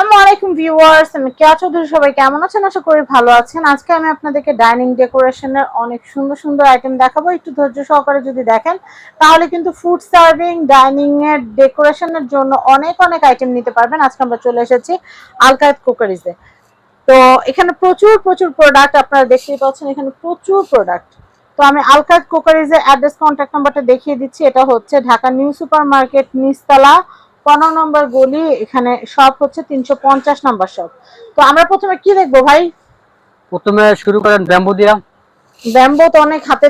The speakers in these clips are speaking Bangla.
আসসালামু আলাইকুম ভিউয়ার্স, আমি কেয়া চৌধুরী সবাই কেমন আছেন? আশা করি ভালো আছেন। আজকে আমি আপনাদেরকে ডাইনিং ডেকোরেশনের অনেক সুন্দর সুন্দর আইটেম দেখাবো। একটু ধৈর্য সহকারে যদি দেখেন, তাহলে কিন্তু ফুড সার্ভিং ডাইনিং এর ডেকোরেশনের জন্য অনেক অনেক আইটেম নিতে পারবেন। আজকে আমরা চলে এসেছি আলকায়েত কুকারিজে। তো এখানে প্রচুর প্রচুর প্রোডাক্ট আপনারা দেখতেই পাচ্ছেন, এখানে প্রচুর প্রোডাক্ট তো আমি আলকায়েত কুকারিজের অ্যাড্রেস কন্ট্যাক্ট নাম্বারটা দেখিয়ে দিচ্ছি। এটা হচ্ছে ঢাকা নিউ সুপার মার্কেট নিচতলা পনেরো নম্বর গলি এখানে শপ হচ্ছে তিনশো পঞ্চাশ নম্বর শপ। তো আমরা প্রথমে কি দেখব ভাই? প্রথমে শুরু করেন ব্যাম্বু দিয়া। ব্যাম্বো তো অনেক হাতে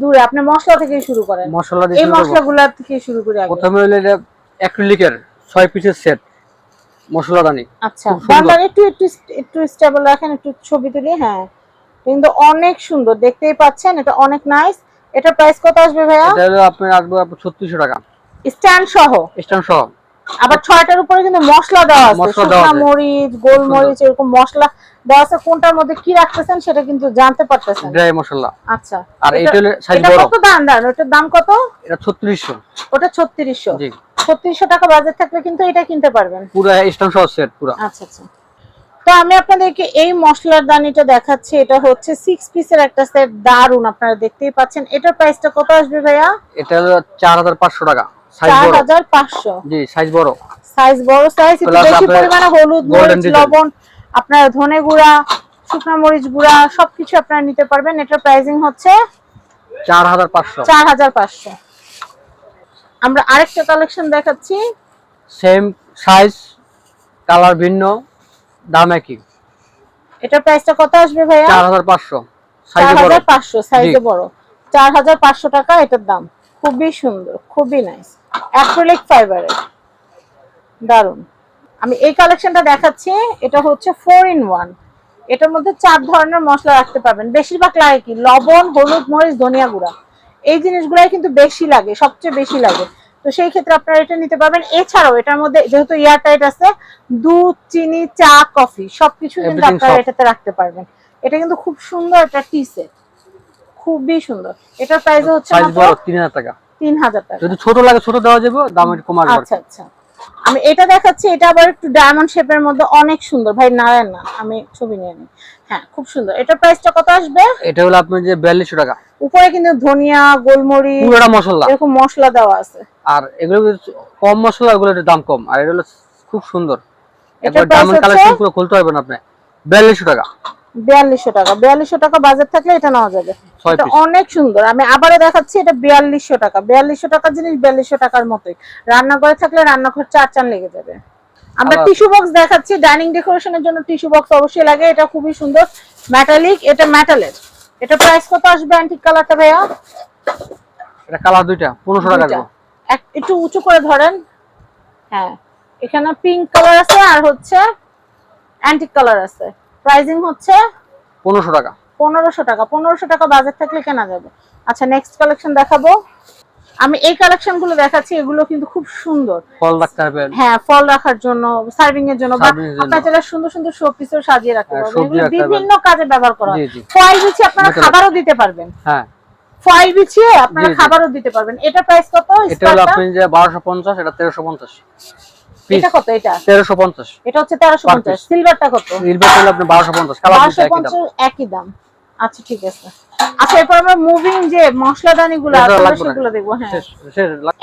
দূরে আপনি মশলা থেকে শুরু করেন। মশলা এই। মশলাগুলা থেকে শুরু করি আগে। প্রথমে হলো এটা অ্যাক্রিলিকের ছয় পিসের সেট মশলাদানি আচ্ছা খুব বারবার একটু একটু একটু স্টেবল রাখেন একটু ছবি তুলি হ্যাঁ। কিন্তু অনেক সুন্দর দেখতেই পাচ্ছেন এটা অনেক নাইস এটা প্রাইস কত আসবে ভাইয়া? এটা হলো আপনার আসবে ছত্রিশশো টাকা। স্ট্যান্ড সহ? স্ট্যান্ড সহ। আবার ছয়টার উপরে কিন্তু মশলা দেওয়া আছে। শুকনা মরিচ গোলমরিচ এরকম মশলা দেওয়া আছে। কোনটার মধ্যে কি রাখতেছেন সেটা কিন্তু জানতে পারতেছেন। ড্রাই মশলা। আচ্ছা। আর এটা- সাইজ বড়। কত দাম? দাম কত? এটা ছত্রিশশো। ওটা ছত্রিশশো। জি। ছত্রিশশো টাকা বাজেট থাকলে কিন্তু এটা কিনতে পারবেন। পুরো স্ট্যান্ড সহ সেট পুরো। আচ্ছা আচ্ছা। তো আমি আপনাদেরকে এই মশলার দানিটা দেখাচ্ছি। এটা হচ্ছে সিক্স পিসের একটা সেট দারুণ আপনারা দেখতেই পাচ্ছেন। এটার প্রাইসটা কত আসবে ভাইয়া? এটা হলো চার হাজার পাঁচশো টাকা। সাইজ জি সাইজ বড়। সাইজ বড় সাইজ বেশি আপনার পরিমাণে হলুদ মরিচ লবণ আপনার ধনে গুঁড়া শুকনো মরিচ গুঁড়া সবকিছু আপনারা নিতে পারবেন। এটার প্রাইসিং হচ্ছে আমরা আরেকটা কালেকশন দেখাচ্ছি। সেম সাইজ কালার ভিন্ন দাম একই। এটার প্রাইসটা কত আসবে ভাইয়া? চার হাজার পাঁচশো চার সাইজ বড়। হাজার পাঁচশো সাইজে বড়। চার হাজার পাঁচশো টাকা এটার দাম। খুবই সুন্দর খুবই নাইস অ্যাক্রিলিক ফাইবারের দারুণ আমি এই কালেকশনটা দেখাচ্ছি এটা হচ্ছে ফোর ইন ওয়ান এটার মধ্যে চার ধরনের মশলা রাখতে পারবেন। বেশিরভাগ লাগে কি? লবণ হলুদ মরিচ ধনিয়া গুঁড়া। এই জিনিসগুলাই কিন্তু বেশি লাগে সবচেয়ে বেশি লাগে। তো সেই ক্ষেত্রে আপনারা এটা নিতে পারবেন। এছাড়াও এটার মধ্যে যেহেতু এয়ার টাইট আছে দুধ চিনি চা কফি সবকিছু কিন্তু আপনারা এটাতে রাখতে পারবেন। এটা কিন্তু খুব সুন্দর একটা টি সেট খুবই সুন্দর। এটার প্রাইস হচ্ছে সাইজ মাত্র বড় তিন হাজার টাকা। তিন হাজার টাকা। যদি ছোট লাগে ছোট দেওয়া যাবে দাম একটু কম আচ্ছা আচ্ছা। আমি এটা দেখাচ্ছি এটা আবার একটু ডায়মন্ড শেপের মধ্যে অনেক সুন্দর। ভাই নারায়ণ না আমি ছবি নিয়ে নিই। হ্যাঁ খুব সুন্দর। এটার প্রাইসটা কত আসবে? এটা হলো আপনার যে বিয়াল্লিশশো টাকা। উপরে কিন্তু ধনিয়া গোলমরিচ পুরোটা মশলা। এরকম মশলা দেওয়া আছে। আর এগুলো কম মশলা এগুলো দাম কম। আর এটা হলো খুব সুন্দর। এটার একবার price ডায়মন্ড কালেকশন পুরো খুলতে পারবেন আপনি। বিয়াল্লিশশো টাকা। বিয়াল্লিশশো টাকা। বিয়াল্লিশশো টাকা বাজেট থাকলে এটা নেওয়া যাবে। এটা অনেক সুন্দর। আমি আবারও দেখাচ্ছি এটা বিয়াল্লিশশো টাকা। বিয়াল্লিশশো টাকার জিনিস বিয়াল্লিশশো টাকার মতোই। রান্নাঘরে থাকলে রান্নাঘর চার চান লেগে যাবে। আমরা টিস্যু বক্স দেখাচ্ছি। ডাইনিং ডেকোরেশনের জন্য টিস্যু বক্স অবশ্যই লাগে। এটা খুবই সুন্দর। মেটালিক এটা মেটালের এটা প্রাইস কত আসবে অ্যান্টিক কালারটা ভাইয়া? এটা কালার দুইটা। পনেরোশো টাকা দুইটা। একটু উঁচু করে ধরেন। হ্যাঁ। এখানে পিঙ্ক কালার আছে আর হচ্ছে অ্যান্টিক কালার আছে। প্রাইজিং হচ্ছে পনেরোশো টাকা। পনেরোশো টাকা পনেরোশো টাকা বাজেট থাকলে কেনা যাবে। আচ্ছা নেক্সট কালেকশন দেখাবো। আমি এই কালেকশনগুলো দেখাচ্ছি এগুলো কিন্তু খুব সুন্দর। ফল রাখতে পারবেন হ্যাঁ ফল রাখার জন্য সার্ভিং এর জন্য বা। আপনার সুন্দর সুন্দর শো পিসও সাজিয়ে রাখতে হ্যাঁ, পারবেন। এগুলো বিভিন্ন কাজে ব্যবহার করা হয়। ফয়েল বিছিয়ে আপনারা খাবারও দিতে পারবেন। হ্যাঁ। ফয়েল বিছিয়ে আপনারা। খাবারও দিতে পারবেন। এটা প্রাইস কত? এটা হলো আপনি যে বারোশো পঞ্চাশ এটা তেরোশো পঞ্চাশ। পিস এটা কত এটা? তেরোশো পঞ্চাশ। এটা হচ্ছে তেরোশো Per পঞ্চাশ piece। সিলভারটা কত? রিলবেট হলো আপনি বারোশো পঞ্চাশ। কালার একই দাম। আচ্ছা ঠিক আছে। আচ্ছা এরপর আমরা মুভিং যে মশলাদানি গুলো আছে। সেগুলো দেখব হ্যাঁ।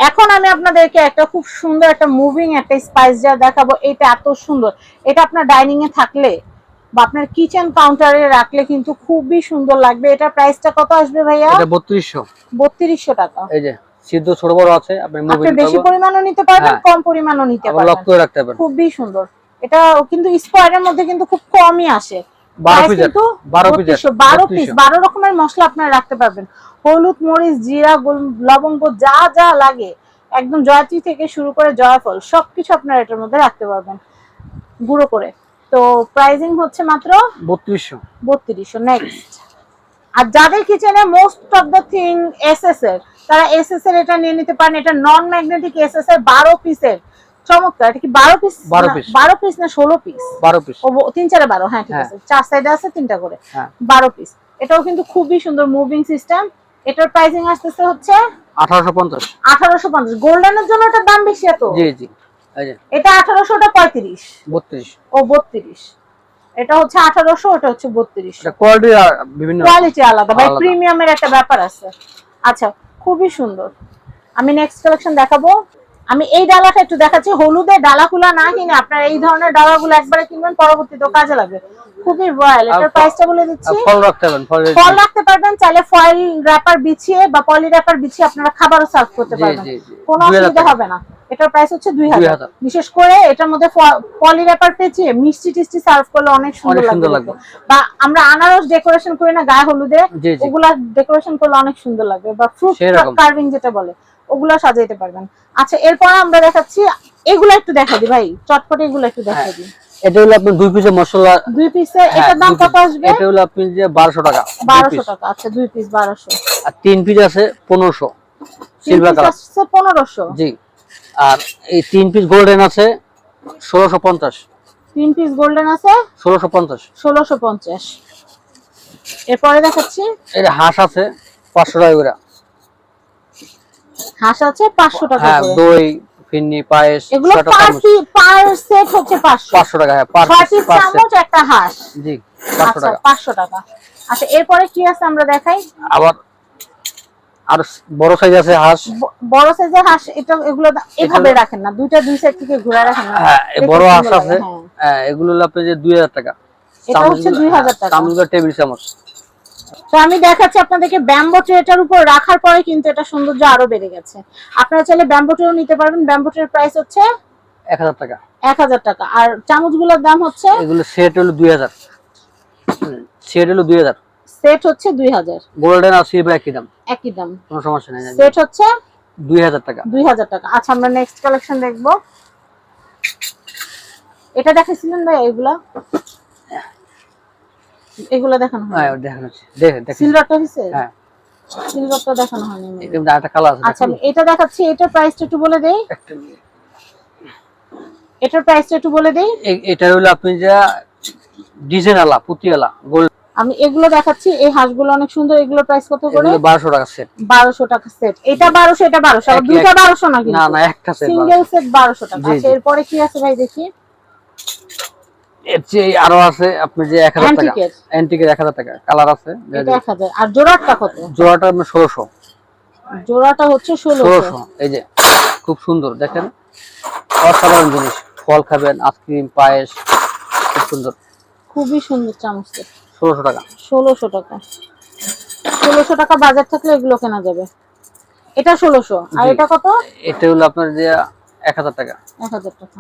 এখন আমি আপনাদেরকে একটা খুব সুন্দর একটা মুভিং একটা স্পাইস জার দেখাবো। এটা এত সুন্দর। এটা আপনার ডাইনিং এ থাকলে বা আপনার কিচেন কাউন্টারে রাখলে কিন্তু খুবই সুন্দর লাগবে। এটা প্রাইসটা কত আসবে ভাইয়া? এটা বত্রিশশো। বত্রিশশো টাকা। এই যে সিদ্ধ ছোট বড় আছে আপনি আপনি বেশি পরিমাণও নিতে পারবেন হ্যাঁ। কম পরিমাণও নিতে পারবেন। লক করে রাখতে পারবেন। খুবই সুন্দর। এটা কিন্তু স্কোয়ারের মধ্যে কিন্তু খুব কমই আসে। বারো Price পিসের কিন্তু বারো পিসের 3200, বারো পিস বারো রকমের মশলা আপনারা রাখতে পারবেন। হলুদ মরিচ জিরা লবঙ্গ যা যা লাগে একদম থেকে শুরু করে জয়ফল সবকিছু আপনারা এটার মধ্যে রাখতে পারবেন গুঁড়ো করে। তো প্রাইজিং হচ্ছে মাত্র বত্রিশশো। বত্রিশশো নেক্সট আর যাদের কিচেনে most of the thing SS এর তারা এসএস এর এটা নিয়ে নিতে পারেন এটা নন ম্যাগনেটিক এসএস এর বারো পিসের চমৎকার এটা কি বারো পিস 12 piece। বারো পিস না ষোলো পিস বারো পিস ও ব- তিন চারে বারো হ্যাঁ ঠিক হ্যাঁ। আছে। চার সাইডে আছে তিনটা করে। হ্যাঁ। বারো পিস এটাও কিন্তু খুবই সুন্দর মুভিং সিস্টেম এটার প্রাইসিং আসতেছে হচ্ছে আঠারোশো পঞ্চাশ। আঠারোশো পঞ্চাশ। গোল্ডেনের জন্য এটার দাম বেশি এত? জি জি। এটা আঠারোশো ওটা পঁয়ত্রিশ। বত্রিশ। ও বত্রিশ। এটা হচ্ছে আঠারোশো ওটা হচ্ছে বত্রিশ। এটা কোয়ালিটি বিভিন্ন কোয়ালিটি আলাদা। ভাই প্রিমিয়ামের একটা ব্যাপার আছে। আচ্ছা খুবই সুন্দর। আমি নেক্সট কালেকশন দেখাবো। আমি এই ডালাটা একটু দেখাচ্ছি। হলুদের ডালাগুলো না কিনে আপনার এই ধরনের ডালাগুলো একবারে কিনবেন পরবর্তীতে কাজে লাগবে। খুবই রয়্যাল এটার প্রাইসটা বলে দিচ্ছি। ফল রাখতে পারেন ফল রাখতে পারবেন চাইলে ফয়েল র‍্যাপার বিছিয়ে বা পলি র‍্যাপার বিছিয়ে আপনারা খাবারও সার্ভ করতে পারবেন। কোনো অসুবিধা হবে না। এটার প্রাইস হচ্ছে দুই হাজার। 2000 বিশেষ করে এটার মধ্যে পলি র‍্যাপার পেঁচিয়ে মিষ্টি টিষ্টি সার্ভ করলে অনেক সুন্দর লাগবে। বা আমরা আনারস ডেকোরেশন করি না গায়ে হলুদে। ওগুলা ডেকোরেশন করলে অনেক সুন্দর লাগবে। বা ফ্রুট। কার্ভিং যেটা বলে। ওগুলা সাজাইতে পারবেন। আচ্ছা এরপর আমরা দেখাচ্ছি এগুলা একটু দেখা দি ভাই। চটপটে এগুলো একটু দেখা হ্যাঁ। দিই এটা হলো আপনার দুই পিসের মশলা। দুই পিসের হ্যাঁ, এটার দাম কত আসবে? এটা হলো আপনি যে বারোশো টাকা দুই বারোশো piece। টাকা আচ্ছা দুই পিস বারোশো। আর তিন পিস আছে পনেরোশো সিলভার কালার আসছে পনেরোশো? জি। আর এই তিন পিস গোল্ডেন আছে ষোলোশো পঞ্চাশ। তিন পিস গোল্ডেন আছে ষোলোশো পঞ্চাশ। ষোলোশো পঞ্চাশ। এরপরে দেখাচ্ছি। যে হাঁস আছে পাঁচশো টাকা করে। হাঁস আছে পাঁচশো টাকা হ্যাঁ করে। দই ফিন্নি পায়েস এগুলো পার পার সেট হচ্ছে পাঁচশো। পাঁচশো টাকা হ্যাঁ পার পিস চামচ একটা হাঁস। জি পাঁচশো আচ্ছা টাকা। পাঁচশো টাকা। আচ্ছা এরপরে কি আছে আমরা দেখাই? আবার আর বড় সাইজ আছে হাঁস। বড় সাইজের হাঁস এটা এগুলো এভাবে রাখেন না দুইটা দুই সাইড থেকে ঘুরে রাখেন না। হ্যাঁ বড় হাঁস আছে। হ্যাঁ। হ্যাঁ এগুলো হলো আপনার যে দুই হাজার টাকা। এটা হচ্ছে 2000 টাকা। চামচগুলো টেবিল চামচ। তো আমি দেখাচ্ছি আপনাদেরকে ব্যাম্বো ট্রেটার উপর রাখার পরে কিন্তু এটা সৌন্দর্য আরও বেড়ে গেছে। আপনারা চাইলে ব্যাম্বো ট্রেও নিতে পারবেন। ব্যাম্বো ট্রের প্রাইস হচ্ছে এক হাজার টাকা। এক হাজার টাকা। আর চামচগুলোর দাম হচ্ছে এগুলো সেট হলো দুই হাজার। সেট হলো দুই হাজার। সেট হচ্ছে দুই হাজার। গোল্ডেন আর সিলভার একই দাম। একই দাম। কোনো সমস্যা নেই সেট হচ্ছে দুই হাজার টাকা। দুই হাজার টাকা। আচ্ছা আমরা নেক্সট কালেকশন দেখব। এটা দেখেছিলেন ভাই এগুলা? এগুলা দেখানো হয় হ্যাঁ দেখানো হচ্ছে দেখে দেখে। সিলভারটা হয়েছে? হ্যাঁ। সিলভারটা দেখানো হয়নি। এরকম আরেকটা কালার আছে আচ্ছা আমি এটা দেখাচ্ছি এটার প্রাইসটা একটু বলে দেই। এটার প্রাইসটা একটু বলে দেই। এটা হলো আপনি যা ডিজাইন আলা গোল্ড আমি এগুলো দেখাচ্ছি এই হাঁসগুলো অনেক সুন্দর। এগুলোর প্রাইস কত করে? এগুলো বারোশো টাকা সেট বারোশো টাকা সেট এটা বারোশো এটা বারোশো। একই, দুইটা একই। বারোশো না না না একটা সেট সিঙ্গেল সেট বারোশো টাকা। আচ্ছা এরপরে কি আছে ভাই দেখি? এর চেয়ে আরও আছে আপনি যে এক হাজার টাকা। অ্যান্টিকের এক হাজার টাকা কালার আছে আর জোড়াটা কত? জোড়াটা আপনার ষোলোশো। জোড়াটা হচ্ছে ষোলোশো। ষোলোশো এই যে খুব সুন্দর দেখেন। অসাধারণ জিনিস ফল খাবেন আইসক্রিম পায়েস খুব সুন্দর। খুবই সুন্দর চামচ ষোলোশো টাকা। ষোলোশো টাকা। ষোলোশো টাকা বাজার থাকলে এগুলো কেনা যাবে। এটা ষোলোশো। আর এটা কত? এটা হলো আপনার যে এক হাজার টাকা। এক হাজার টাকা।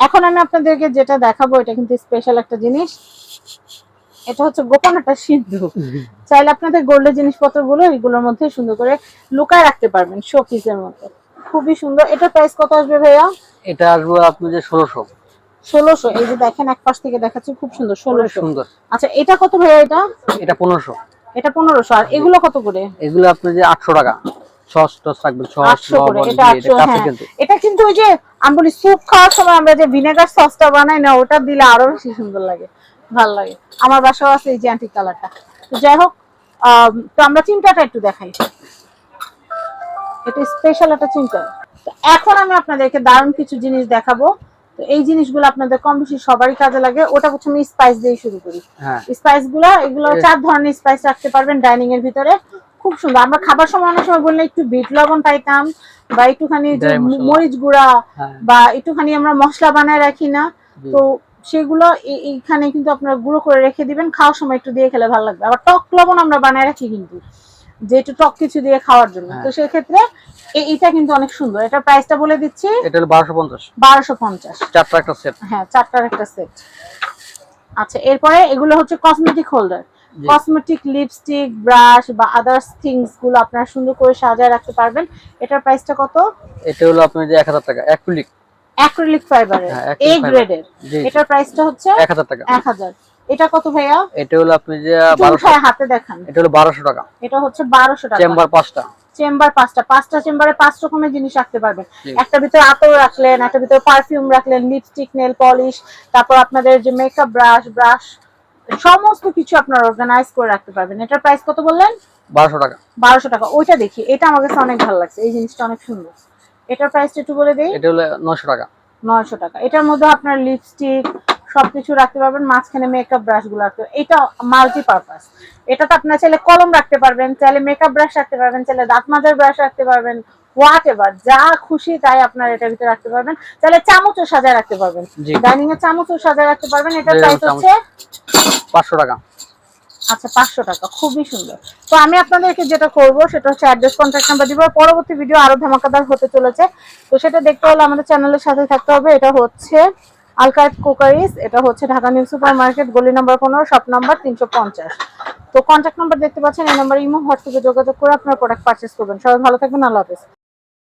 এখন আমি আপনাদেরকে যেটা দেখাবো এটা কিন্তু স্পেশাল একটা জিনিস। এটা হচ্ছে গোপন একটা সিন্ধু। চাইলে আপনাদের গোল্ডের জিনিসপত্রগুলো এগুলোর মধ্যে সুন্দর করে লুকায় রাখতে পারবেন শো পিসের মতো খুবই সুন্দর। এটা প্রাইস কত আসবে ভাইয়া? এটা আসবে আপনি যে ষোলোশো। ষোলোশো। এই যে দেখেন এক পাশ থেকে দেখাচ্ছি খুব সুন্দর ষোলোশো। সুন্দর। আচ্ছা এটা কত ভাইয়া এটা? এটা পনেরোশো। এটা পনেরোশো। আর এগুলো কত করে? এগুলো আপনি যে আটশো টাকা। এটা হ্যাঁ কিন্তু ওই যে আমি বলি স্যুপ খাওয়ার সময় আমরা যে ভিনেগার সসটা বানাই না ওটা দিলে আরও বেশি সুন্দর লাগে ভালো লাগে। আমার বাসাও আছে এই যে অ্যান্টিক কালারটা তো যাই হোক তো আমরা চিন্তাটা একটু দেখাই। এটা স্পেশাল একটা চিন্তা তো এখন আমি আপনাদেরকে দারুণ কিছু জিনিস দেখাবো। তো এই জিনিসগুলো আপনাদের কম বেশি সবারই কাজে লাগে। ওটা হচ্ছে আমি স্পাইস দিয়ে শুরু করি। হ্যাঁ। স্পাইসগুলা এগুলো চার ধরনের স্পাইস রাখতে পারবেন ডাইনিং এর ভিতরে। খুব সুন্দর। আমরা খাবার সময় অনেক সময় বললে একটু বিট লবণ পাইতাম বা একটুখানি যে মরিচ গুঁড়া হ্যাঁ। বা একটুখানি আমরা মশলা বানায় রাখি না। তো সেগুলো এইখানে কিন্তু আপনারা গুঁড়ো করে রেখে দিবেন খাওয়ার সময় একটু দিয়ে খেলে ভালো লাগবে। আবার টক লবণ আমরা বানায় রাখি কিন্তু যে একটু টক কিছু দিয়ে খাওয়ার জন্য। হ্যাঁ। তো সেক্ষেত্রে এ- এটা কিন্তু অনেক সুন্দর। এটার প্রাইসটা বলে দিচ্ছি। এটা হলো বারোশো পঞ্চাশ। বারোশো পঞ্চাশ। চারটা একটা সেট হ্যাঁ চারটার একটা সেট আচ্ছা এরপরে এগুলো হচ্ছে cosmetic holder. Cosmetic lipstick brush বা আদার্স থিংসগুলো আপনারা সুন্দর করে সাজায় রাখতে পারবেন। এটার প্রাইসটা কত? এটা হলো আপনার যে এক হাজার টাকা অ্যাক্রিলিক অ্যাক্রিলিক ফাইবারের এ গ্রেডের এটার প্রাইসটা হচ্ছে এক হাজার টাকা। এক হাজার। এটা কত ভাইয়া? এটা হলো আপনি যে একটু বারোশো। উঠায় হাতে দেখান। এটা হলো বারোশো টাকা। এটা হচ্ছে বারোশো টাকা। চেম্বার পাঁচটা। চেম্বার পাঁচটা। পাঁচটা চেম্বারে পাঁচ রকমের জিনিস রাখতে পারবেন। একটা ভিতরে আতর রাখলেন একটা ভিতরে পারফিউম রাখলেন লিপস্টিক নেল পলিশ তারপর আপনাদের যে মেকআপ ব্রাশ ব্রাশ সমস্ত কিছু আপনারা অর্গানাইজ করে রাখতে পারবেন। এটার প্রাইস কত বললেন? বারোশো টাকা। বারোশো টাকা। ওইটা দেখি এটা আমার কাছে অনেক ভালো লাগছে। এই জিনিসটা অনেক সুন্দর। এটার প্রাইসটা একটু বলে দিই। এটা হলো নশো টাকা। নয়শো টাকা। এটার মধ্যে আপনার লিপস্টিক সবকিছু রাখতে পারবেন। মাঝখানে মেকআপ ব্রাশগুলো রাখতে এটা মাল্টি পারপাস এটাতে আপনার চাইলে কলম রাখতে পারবেন চাইলে মেকআপ ব্রাশ রাখতে পারবেন চাইলে দাঁত মাজার ব্রাশ রাখতে পারবেন হোয়াট এভার যা খুশি তাই আপনার এটার ভিতরে রাখতে পারবেন। চাইলে চামচও সাজায় রাখতে পারবেন। ডাইনিং এর চামচও সাজায় রাখতে পারবেন। এটার প্রাইস হচ্ছে পাঁচশো টাকা। আচ্ছা পাঁচশো টাকা খুবই সুন্দর। তো আমি আপনাদেরকে যেটা করব সেটা হচ্ছে অ্যাড্রেস কন্ট্যাক্ট নাম্বার দিব। পরবর্তী ভিডিও আরও ধামাকাদার হতে চলেছে। তো সেটা দেখতে হলে আমাদের চ্যানেলের সাথে থাকতে হবে। এটা হচ্ছে কোকারিস এটা হচ্ছে ঢাকা নিউ সুপার মার্কেট গলি নাম্বার পনেরো শপ নাম্বার তিনশো পঞ্চাশ। তো কন্ট্যাক্ট নাম্বার দেখতে পাচ্ছেন এই নাম্বার ইমো হোয়াটসঅ্যাপে যোগাযোগ করে আপনার প্রোডাক্ট পারচেস করবেন। সবাই ভালো থাকবেন আল্লাহ হাফেজ।